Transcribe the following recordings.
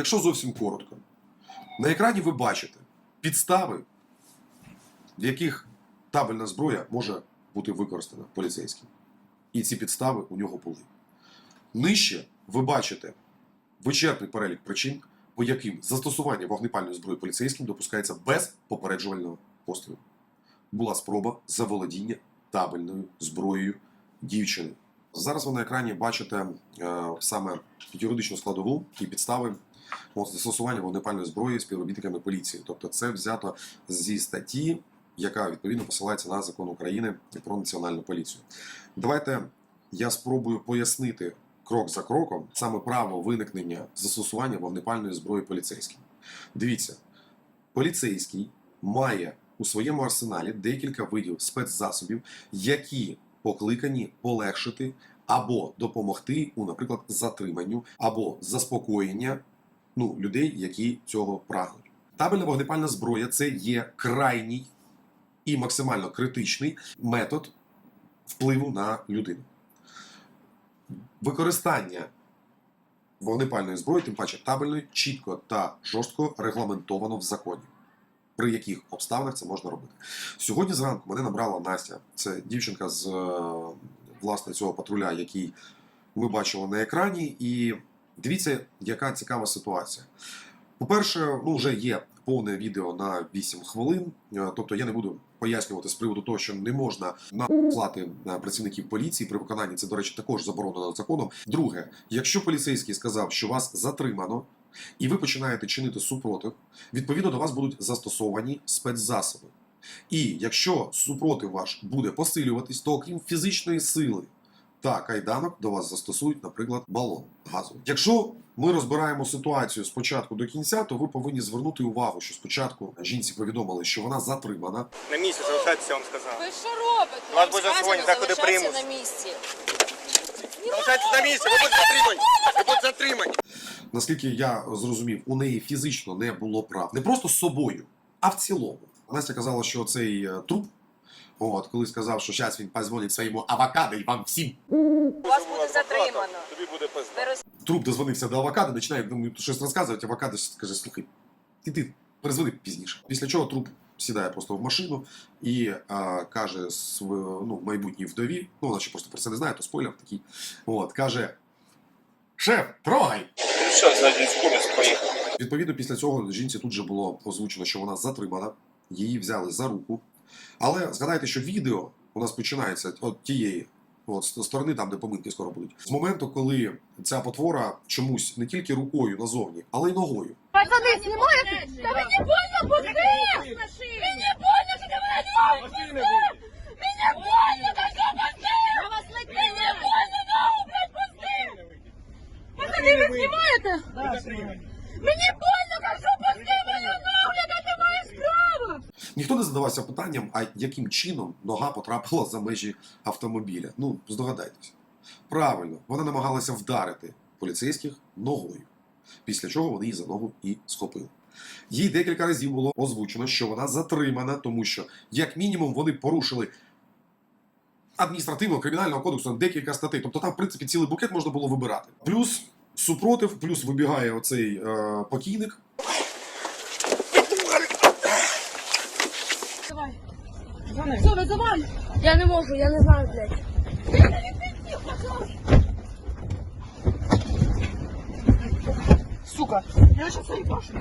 якщо зовсім коротко, на екрані ви бачите підстави, в яких табельна зброя може бути використана поліцейським. І ці підстави у нього були. Нижче ви бачите вичерпний перелік причин, по яким застосування вогнепальної зброї поліцейським допускається без попереджувального пострілу. Була спроба заволодіння табельною зброєю дівчини. Зараз ви на екрані бачите е, саме юридичну складову і підстави от, застосування вогнепальної зброї співробітниками поліції. Тобто це взято зі статті, яка відповідно посилається на закон України про національну поліцію. Давайте я спробую пояснити крок за кроком саме право виникнення застосування вогнепальної зброї поліцейським. Дивіться, поліцейський має у своєму арсеналі декілька видів спецзасобів, які покликані полегшити або допомогти у, наприклад, затриманню або заспокоєння ну, людей, які цього прагнуть. Табельна вогнепальна зброя це є крайній і максимально критичний метод впливу на людину. Використання вогнепальної зброї, тим паче табельної, чітко та жорстко регламентовано в законі. При яких обставинах це можна робити. Сьогодні зранку мене набрала Настя. Це дівчинка з е, власне цього патруля, який ми бачили на екрані. І дивіться, яка цікава ситуація. По-перше, ну вже є повне відео на 8 хвилин. Е, Тобто я не буду пояснювати з приводу того, що не можна наслати е, працівників поліції при виконанні. Це, до речі, також заборонено законом. Друге, якщо поліцейський сказав, що вас затримано, і ви починаєте чинити супротив, відповідно до вас будуть застосовані спецзасоби. І якщо супротив ваш буде посилюватись, то окрім фізичної сили та кайданок до вас застосують, наприклад, балон газовий. Якщо ми розбираємо ситуацію спочатку до кінця, то ви повинні звернути увагу, що спочатку жінці повідомили, що вона затримана. На місці залишайтеся, я вам сказав. Ви що робите? Вас буде сьогодні заходи примус. на місці. Залишайтеся на місці, ви будете затримані. Ви будете затримані. Наскільки я зрозумів, у неї фізично не було прав. Не просто з собою, а в цілому. Настя казала, що цей е, труп, от, коли сказав, що зараз він позвонить своєму авокадо і вам всім. Вас буде затримано. Тобі буде пизда. Труп дозвонився до авокадо, починає йому щось розказувати, авокадо каже, слухай, іди, перезвони пізніше. Після чого труп сідає просто в машину і е, каже св- ну, майбутній вдові, ну вона ще просто про це не знає, то спойлер такий. От, каже: Шеф, трогай! Все, значить, поїхав. Відповідно, після цього жінці тут же було озвучено, що вона затримана, її взяли за руку. Але згадайте, що відео у нас починається от тієї от, з сторони, там, де поминки скоро будуть. З моменту, коли ця потвора чомусь не тільки рукою назовні, але й ногою. Пацаны, снимайте! Да вы не больно, пусти! Мне больно, что ты меня делаешь! Мне больно, да что пусти! Мне больно, нахуй, блядь, пусти! Пацаны, вы снимаете? Мне больно, Задавався питанням, а яким чином нога потрапила за межі автомобіля. Ну, здогадайтесь. Правильно, вона намагалася вдарити поліцейських ногою, після чого вони її за ногу і схопили. Їй декілька разів було озвучено, що вона затримана, тому що, як мінімум, вони порушили адміністративного кримінального кодексу декілька статей. Тобто там, в принципі, цілий букет можна було вибирати. Плюс супротив, плюс вибігає оцей е, покійник, Давай. Все, визивай! Я не можу, я не знаю, блядь. Сука, я сейчас заебашу.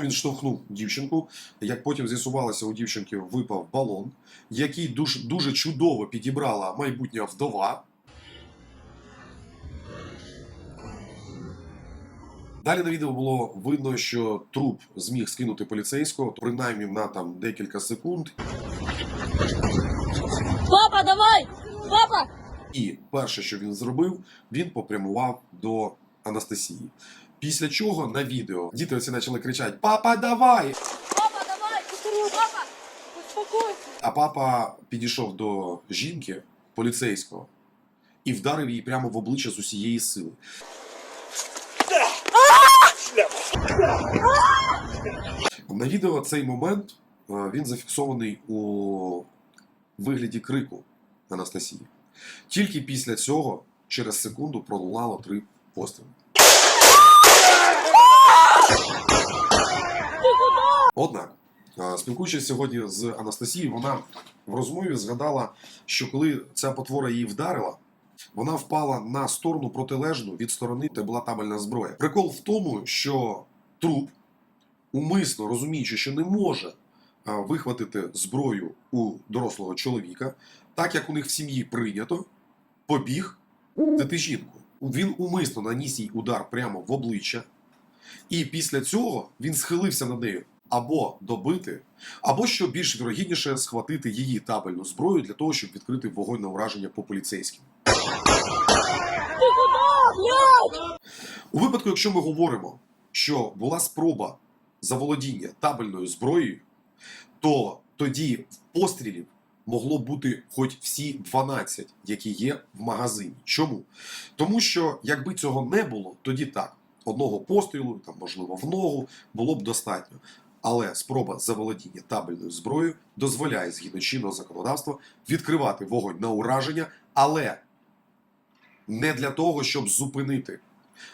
Він штовхнув дівчинку. Як потім з'ясувалося, у дівчинки випав балон, який дуже, дуже чудово підібрала майбутня вдова. Далі на відео було видно, що труп зміг скинути поліцейського, принаймні на там декілька секунд. Папа, давай! Папа! І перше, що він зробив, він попрямував до Анастасії. Після чого на відео діти оці почали кричати: Папа, давай! Папа, давай! Папа! Успокойся! А папа підійшов до жінки поліцейського і вдарив її прямо в обличчя з усієї сили. На відео цей момент е, він зафіксований у вигляді крику Анастасії. Тільки після цього, через секунду, пролунало три постріли. Однак, спілкуючись сьогодні з Анастасією, вона в розмові згадала, що коли ця потвора її вдарила, вона впала на сторону протилежну від сторони, де була табельна зброя. Прикол в тому, що труп, умисно розуміючи, що не може вихватити зброю у дорослого чоловіка, так як у них в сім'ї прийнято, побіг дати жінку. Він умисно наніс їй удар прямо в обличчя, і після цього він схилився над нею або добити, або що більш вірогідніше схватити її табельну зброю для того, щоб відкрити вогонь на ураження по поліцейським. У випадку, якщо ми говоримо, що була спроба заволодіння табельною зброєю, то тоді пострілів могло бути хоч всі 12, які є в магазині. Чому? Тому що якби цього не було, тоді так. Одного пострілу, там, можливо, в ногу було б достатньо. Але спроба заволодіння табельною зброєю дозволяє згідно чинного законодавства відкривати вогонь на ураження, але не для того, щоб зупинити,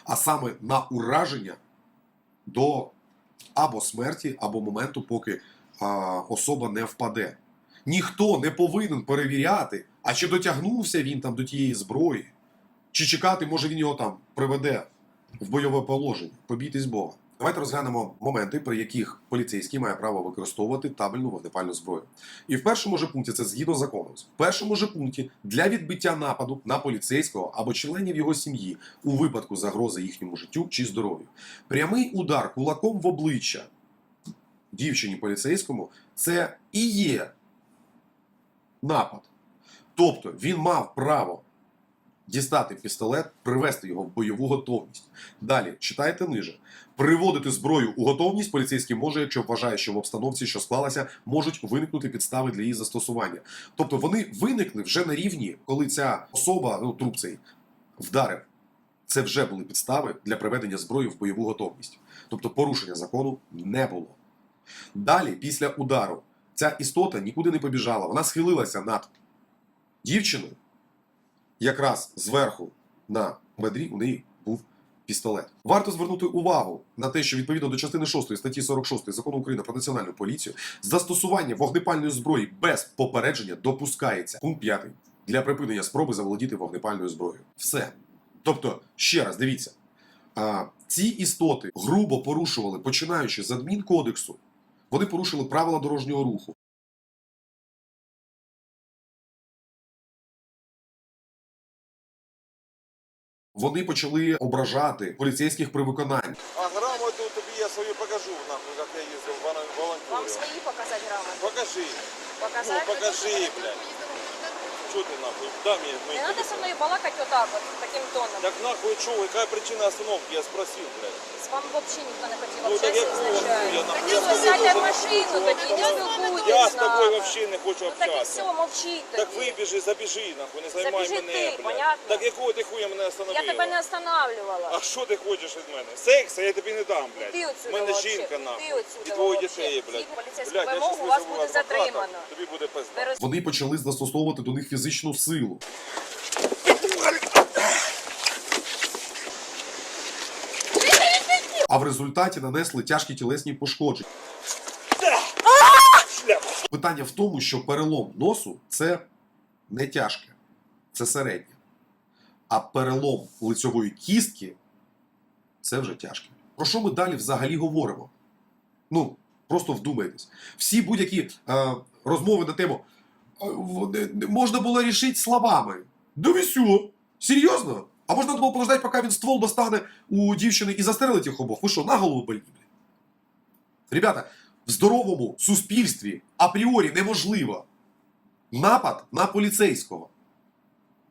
а саме на ураження до або смерті, або моменту, поки а, особа не впаде. Ніхто не повинен перевіряти, а чи дотягнувся він там до тієї зброї, чи чекати, може він його там приведе в бойове положення. Побійтесь Бога. Давайте розглянемо моменти, при яких поліцейський має право використовувати табельну вогнепальну зброю. І в першому же пункті це згідно закону. В першому же пункті для відбиття нападу на поліцейського або членів його сім'ї у випадку загрози їхньому життю чи здоров'ю. Прямий удар кулаком в обличчя дівчині поліцейському це і є напад. Тобто він мав право дістати пістолет, привести його в бойову готовність. Далі читайте ниже. Приводити зброю у готовність поліцейський може, якщо вважає, що в обстановці, що склалася, можуть виникнути підстави для її застосування. Тобто вони виникли вже на рівні, коли ця особа, ну труп цей, вдарив. Це вже були підстави для приведення зброї в бойову готовність. Тобто порушення закону не було. Далі, після удару, ця істота нікуди не побіжала. Вона схилилася над дівчиною, якраз зверху на бедрі у неї був пістолет. Варто звернути увагу на те, що відповідно до частини 6 статті 46 закону України про національну поліцію застосування вогнепальної зброї без попередження допускається. Пункт 5. Для припинення спроби заволодіти вогнепальною зброєю. Все. Тобто, ще раз дивіться, ці істоти грубо порушували, починаючи з адмінкодексу, вони порушили правила дорожнього руху. Вони почали ображати поліцейських при виконанні. А грамоту тобі я свою покажу, нахуй, як я їздив волонтером. Вам свої показати грамоти? Покажи. Показати? Ну, покажи, блядь. Чого ти нахуй? Мені мої Не треба со мною балакати отак от, таким тоном. Так нахуй чого? Яка причина остановки? Я спросив, блядь. З вами взагалі ніхто не хотів Ну, так общатися якого хуя? Нахуй Тоді я з тобою сядьте в дуже машину, не спілкуйтесь Я з з тобою взагалі не хочу Ну так і общатися. все, мовчіть тоді. Так вибіжи, забіжи, нахуй, не займай Забіжи мене, ти, блядь. понятно? Так якого ти хуя мене Я тебе не останавливала. А що ти хочеш від мене? Секса я тобі не дам, блядь. Ти отсюда У мене вообще. жінка, Ти нахуй. отсюда І твої вообще. дітей, блядь. Згідно я щас вас визову буде адвоката, затримано. Тобі буде пизда. Ви роз- Вони почали застосовувати до них фізичну силу. А в результаті нанесли тяжкі тілесні пошкодження. Питання в тому, що перелом носу це не тяжке, це середнє. А перелом лицьової кістки це вже тяжке. Про що ми далі взагалі говоримо? Ну, просто вдумайтесь. Всі будь-які е, розмови на тему «А, вони- не- можна було рішити словами. Да ви сьо? Серйозно? А можна було подождати, поки він ствол достане у дівчини і застрелить їх обох? Ви що, на голову больні? Ребята, в здоровому суспільстві апріорі неможливо напад на поліцейського.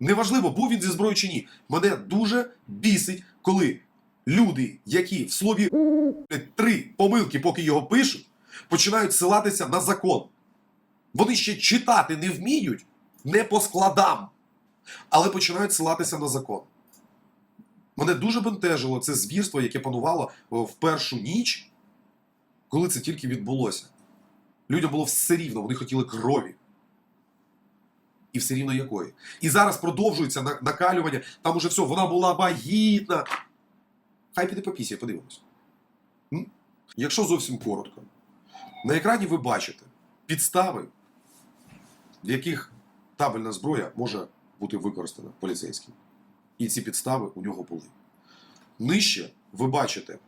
Неважливо, був він зі зброєю чи ні. Мене дуже бісить, коли люди, які в слові три помилки, поки його пишуть, починають силатися на закон. Вони ще читати не вміють не по складам, але починають силатися на закон. Мене дуже бентежило це звірство, яке панувало в першу ніч, коли це тільки відбулося. Людям було все рівно, вони хотіли крові. І все рівно якої. І зараз продовжується накалювання. Там уже все, вона була вагітна. Хай піде по пісі, подивимось. Якщо зовсім коротко, на екрані ви бачите підстави, в яких табельна зброя може бути використана поліцейським. І ці підстави у нього були. Нижче ви бачите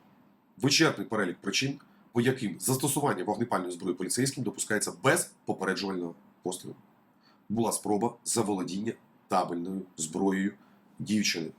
вичерпний перелік причин, по яким застосування вогнепальної зброї поліцейським допускається без попереджувального пострілу. Була спроба заволодіння табельною зброєю дівчини